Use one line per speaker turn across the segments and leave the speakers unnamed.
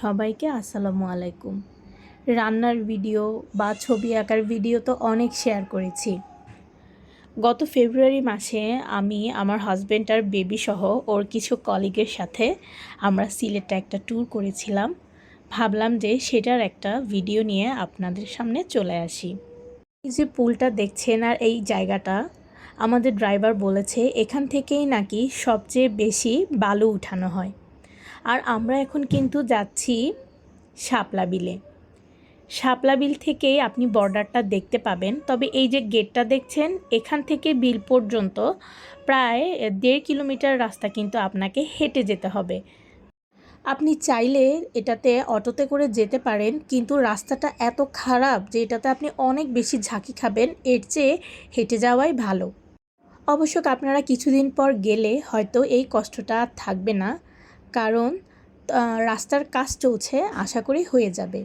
সবাইকে আসসালামু আলাইকুম। রান্নার ভিডিও বা ছবি আঁকার ভিডিও তো অনেক শেয়ার করেছি। গত ফেব্রুয়ারি মাসে আমি আমার হাজব্যান্ড আর বেবি সহ ওর কিছু কলিগের সাথে আমরা সিলেটে একটা ট্যুর করেছিলাম। ভাবলাম যে সেটার একটা ভিডিও নিয়ে আপনাদের সামনে চলে আসি। এই যে পুলটা দেখছেন আর এই জায়গাটা, আমাদের ড্রাইভার বলেছে এখান থেকেই নাকি সবচেয়ে বেশি বালু উঠানো হয়। আর আমরা এখন কিন্তু যাচ্ছি শাপলা বিলে। শাপলা বিল থেকেই আপনি বর্ডারটা দেখতে পাবেন। তবে এই যে গেটটা দেখছেন, এখান থেকে বিল পর্যন্ত প্রায় দেড় কিলোমিটার রাস্তা কিন্তু আপনাকে হেঁটে যেতে হবে। আপনি চাইলে এটাতে অটোতে করে যেতে পারেন, কিন্তু রাস্তাটা এত খারাপ যে এটাতে আপনি অনেক বেশি ঝাঁকি খাবেন, এর চেয়ে হেঁটে যাওয়াই ভালো। অবশ্য আপনারা কিছুদিন পর গেলে হয়তো এই কষ্টটা থাকবে না। কারণ রাস্তার কাজ চলছে, আশা করি হয়ে যাবে।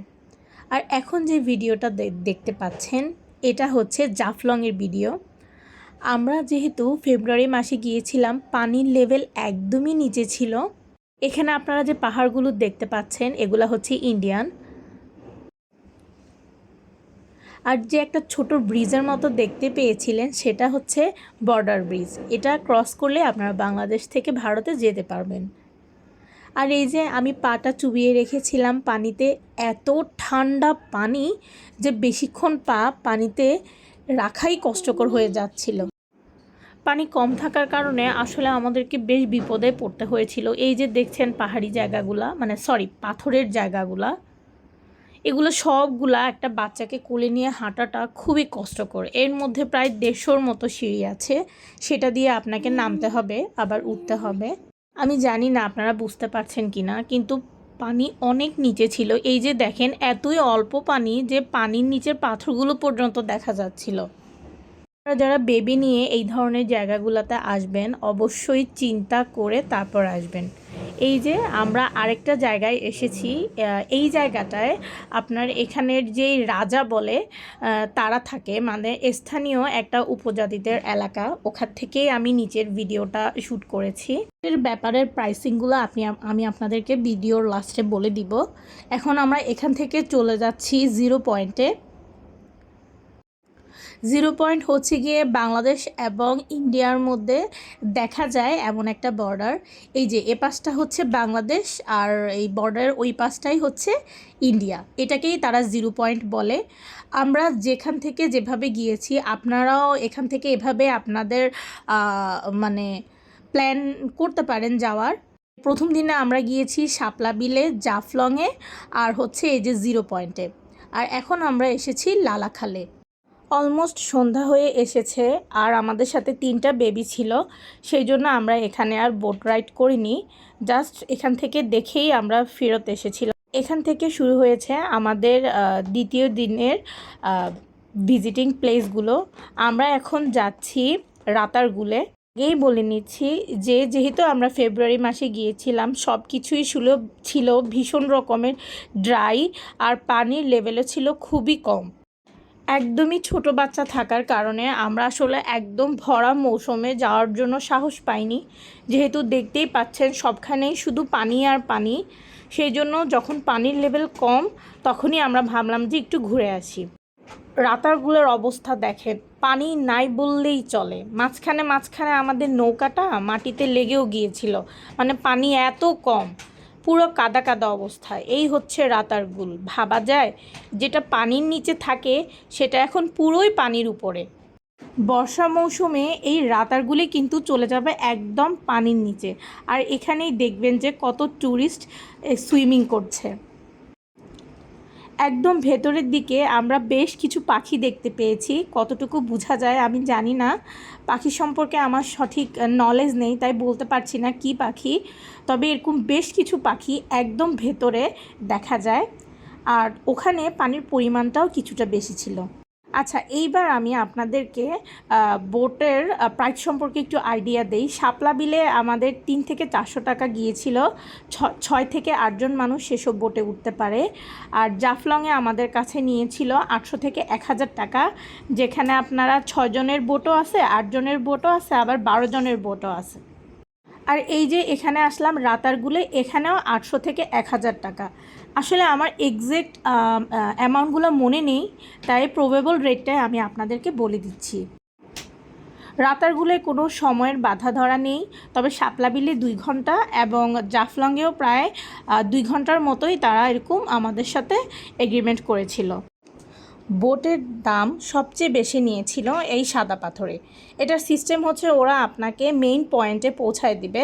আর এখন যে ভিডিওটা দেখতে পাচ্ছেন, এটা হচ্ছে জাফলংয়ের ভিডিও। আমরা যেহেতু ফেব্রুয়ারি মাসে গিয়েছিলাম, পানির লেভেল একদমই নিচে ছিল। এখানে আপনারা যে পাহাড়গুলো দেখতে পাচ্ছেন, এগুলা হচ্ছে ইন্ডিয়ান। আর যে একটা ছোট ব্রিজের মতো দেখতে পেয়েছিলেন, সেটা হচ্ছে বর্ডার ব্রিজ। এটা ক্রস করলে আপনারা বাংলাদেশ থেকে ভারতে যেতে পারবেন। আর এই যে আমি পাটা চুবিয়ে রেখেছিলাম পানিতে এত ঠান্ডা পানি যে বেশিক্ষণ পা পানিতে রাখাই কষ্টকর হয়ে যাচ্ছিল। পানি কম থাকার কারণে আসলে আমাদেরকে বেশ বিপদে পড়তে হয়েছিল। এই যে দেখছেন পাহাড়ি জায়গাগুলা মানে সরি পাথরের জায়গাগুলা এগুলো সবগুলা একটা বাচ্চাকে কোলে নিয়ে হাঁটাটা খুবই কষ্টকর। এর মধ্যে প্রায় দেড়শোর মতো সিঁড়ি আছে সেটা দিয়ে আপনাকে নামতে হবে আবার উঠতে হবে। আমি জানি না আপনারা বুঝতে পারছেন কি না কিন্তু পানি অনেক নিচে ছিল। এই যে দেখেন, এতই অল্প পানি যে পানির নিচের পাথরগুলো পর্যন্ত দেখা যাচ্ছিল। আপনারা যারা বেবি নিয়ে এই ধরনের জায়গাগুলোতে আসবেন, অবশ্যই চিন্তা করে তারপর আসবেন। এই যে আমরা আরেকটা জায়গায় এসেছি এই জায়গাটায় আপনার এখানের যেই রাজা বলে তারা থাকে মানে স্থানীয় একটা উপজাতিদের এলাকা, ওখান থেকেই আমি নিচের ভিডিওটা শ্যুট করেছি। এর ব্যাপারের প্রাইসিংগুলো আপনি, আমি আপনাদেরকে ভিডিওর লাস্টে বলে দিব। এখন আমরা এখান থেকে চলে যাচ্ছি জিরো পয়েন্টে। জিরো পয়েন্ট হচ্ছে গিয়ে বাংলাদেশ এবং ইন্ডিয়ার মধ্যে দেখা যায় এমন একটা বর্ডার এই যে, এ পাশটা হচ্ছে বাংলাদেশ আর এই বর্ডার ওই পাশটাই হচ্ছে ইন্ডিয়া। এটাকেই তারা জিরো পয়েন্ট বলে। আমরা যেখান থেকে যেভাবে গিয়েছি, আপনারাও এখান থেকে এভাবে আপনাদের মানে প্ল্যান করতে পারেন যাওয়ার। প্রথম দিনে আমরা গিয়েছি শাপলা বিলে, জাফলংয়ে, আর হচ্ছে এই যে জিরো পয়েন্টে। আর এখন আমরা এসেছি লালাখালে। অলমোস্ট সন্ধ্যা হয়ে এসেছে আর আমাদের সাথে তিনটা বেবি ছিল, সেই জন্য আমরা এখানে আর বোট রাইড করিনি। জাস্ট এখান থেকে দেখেই আমরা ফেরত এসেছিলাম। এখান থেকে শুরু হয়েছে আমাদের দ্বিতীয় দিনের ভিজিটিং প্লেসগুলো আমরা এখন যাচ্ছি রাতারগুলে। আগেই বলে নিচ্ছি যে, যেহেতু আমরা ফেব্রুয়ারি মাসে গিয়েছিলাম সব কিছুই ছিল ছিল ভীষণ রকমের ড্রাই আর পানির লেভেলও ছিল খুবই কম। একদমই ছোট বাচ্চা থাকার কারণে আমরা আসলে একদম ভরা মৌসুমে যাওয়ার জন্য সাহস পাইনি। যেহেতু দেখতেই পাচ্ছেন সবখানেই শুধু পানি আর পানি। সেই জন্য যখন পানির লেভেল কম, তখনই আমরা ভাবলাম যে একটু ঘুরে আসি। রাতারগুলোর অবস্থা দেখেন, পানি নাই বললেই চলে। মাঝখানে মাঝখানে আমাদের নৌকাটা মাটিতে লেগেও গিয়েছিল। মানে পানি এত কম। পুরো কাদা কাদা অবস্থা। এই হচ্ছে রাতার গুল। ভাবা যায়, যেটা পানির নিচে থাকে, সেটা এখন পুরোই পানির উপরে। বর্ষা মৌসুমে এই রাতারগুলি কিন্তু চলে যাবে একদম পানির নিচে। আর এখানেই দেখবেন যে কত ট্যুরিস্ট সুইমিং করছে। একদম ভেতরের দিকে আমরা বেশ কিছু পাখি দেখতে পেয়েছি। কতটুকু বোঝা যায় আমি জানি না। পাখি সম্পর্কে আমার সঠিক নলেজ নেই, তাই বলতে পারছি না কি পাখি। তবে এরকম বেশ কিছু পাখি একদম ভেতরে দেখা যায়। আর ওখানে পানির পরিমাণটাও কিছুটা বেশি ছিল। আচ্ছা এইবার আমি আপনাদেরকে বোটের প্রাইস সম্পর্কে একটু আইডিয়া দেই। শাপলা বিলে আমাদের তিন থেকে চারশো টাকা গিয়েছিল। ছয় থেকে আটজন মানুষ সেসব বোটে উঠতে পারে। আর জাফলংয়ে আমাদের কাছে নিয়েছিল আটশো থেকে এক হাজার টাকা, যেখানে আপনারা ছজনের বোটও আছে আটজনের বোটও আছে, আবার বারো জনের বোটও আছে। আর এই যে এখানে আসলাম রাতারগুলে, এখানেও আটশো থেকে এক হাজার টাকা। আসলে আমার এক্সাক্ট অ্যামাউন্টগুলো মনে নেই, তাই প্রোবেবল রেটটাই আমি আপনাদেরকে বলে দিচ্ছি। রাতারগুলোয় কোনো সময়ের বাধা ধরা নেই, তবে শাপলাবিলে দুই ঘণ্টা এবং জাফলংয়েও প্রায় দুই ঘণ্টার মতোই তারা এরকম আমাদের সাথে এগ্রিমেন্ট করেছিল। বোটের দাম সবচেয়ে বেশি নিয়েছিল এই সাদা পাথরে। এটার সিস্টেম হচ্ছে ওরা আপনাকে মেইন পয়েন্টে পৌঁছায় দিবে।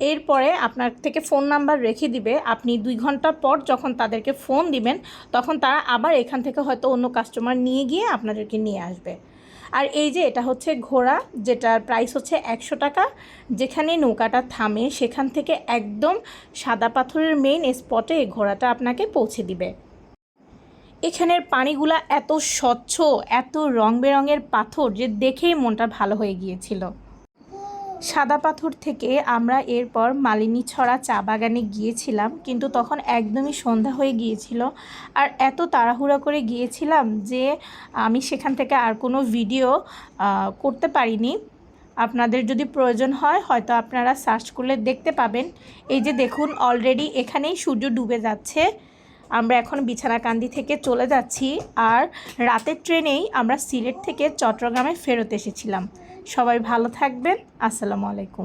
এরপরে আপনার থেকে ফোন নাম্বার রেখে দিবে। আপনি দুই ঘণ্টা পর যখন তাদেরকে ফোন দিবেন, তখন তারা আবার এখান থেকে হয়তো অন্য কাস্টমার নিয়ে গিয়ে আপনাদেরকে নিয়ে আসবে। আর এই যে এটা হচ্ছে ঘোড়া, যেটার প্রাইস হচ্ছে একশো টাকা, যেখানে নৌকাটা থামে সেখান থেকে একদম সাদা পাথরের মেইন স্পটে এই ঘোড়াটা আপনাকে পৌঁছে দিবে। এখানের পানিগুলা এত স্বচ্ছ, এত রং বেরঙের পাথর যে দেখেই মনটা ভালো হয়ে গিয়েছিল। সাদা পাথর থেকে আমরা এরপর মালিনী ছড়া চা বাগানে গিয়েছিলাম, কিন্তু তখন একদমই সন্ধ্যা হয়ে গিয়েছিল। আর এত তাড়াহুড়া করে গিয়েছিলাম যে আমি সেখান থেকে আর কোনো ভিডিও করতে পারিনি। আপনাদের যদি প্রয়োজন হয়, হয়তো আপনারা সার্চ করলে দেখতে পাবেন। এই যে দেখুন, অলরেডি এখানেই সূর্য ডুবে যাচ্ছে। আমরা এখন বিছানাকান্দি থেকে চলে যাচ্ছি আর রাতের ট্রেনেই আমরা সিলেট থেকে চট্টগ্রামে ফেরত এসেছিলাম। সবাই ভালো থাকবেন। আসসালামু আলাইকুম।